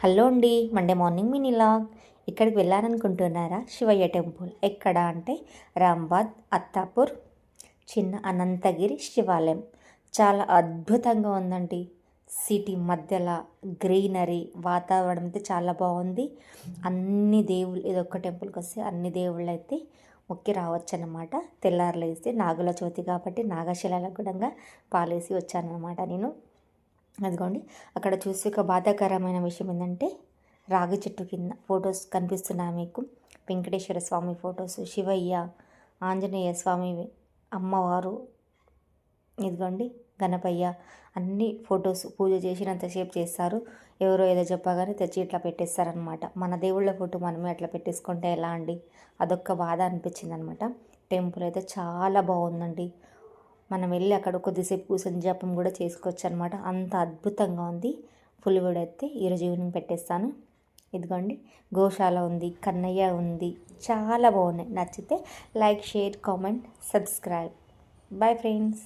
Hello అండి Monday morning మీ నిలాగ్ ఇక్కడికి వెళ్ళాలనుకుంటున్నారా? Shivayya temple. ఎక్కడ అంటే రాంబాద్ అత్తాపూర్ చిన్న అనంతగిరి శివాలయం. చాలా అద్భుతంగా ఉందండి. సిటీ మధ్యలో గ్రీనరీ వాతావరణం అయితే చాలా బాగుంది. అన్ని దేవుళ్ళు ఇది ఒక్క టెంపుల్కి వస్తే అన్ని దేవుళ్ళు అయితే మొక్కి రావచ్చు అనమాట తెల్లారులేసి నాగుల చవితి కాబట్టి నాగశిలలో కూడా పాలేసి వచ్చానమాట నేను. అదిగోండి. అక్కడ చూసి ఒక బాధాకరమైన విషయం ఏంటంటే రాగి చెట్టు కింద ఫొటోస్ కనిపిస్తున్నాయి మీకు. వెంకటేశ్వర స్వామి ఫొటోస్ శివయ్య ఆంజనేయ స్వామి అమ్మవారు ఇదిగోండి గణపయ్య అన్ని ఫొటోస్ పూజ చేసినంతసేపు చేస్తారు. ఎవరో ఏదో చెప్పగానే తెచ్చి ఇట్లా పెట్టేస్తారనమాట మన దేవుళ్ళ ఫోటో మనమే అట్లా పెట్టేసుకుంటే ఎలా అండి? అదొక్క బాధ అనిపించింది అనమాట టెంపుల్ అయితే చాలా బాగుందండి. మనం వెళ్ళి అక్కడ కొద్దిసేపు కూర్చొని జపం కూడా చేసుకోవచ్చు అనమాట అంత అద్భుతంగా ఉంది. ఫుల్ వీడియో అయితే ఈరోజు ఈవినింగ్ పెట్టేస్తాను. ఇదిగోండి గోశాల ఉంది కన్నయ్య ఉంది చాలా బాగున్నాయి. నచ్చితే like share comment subscribe. Bye friends.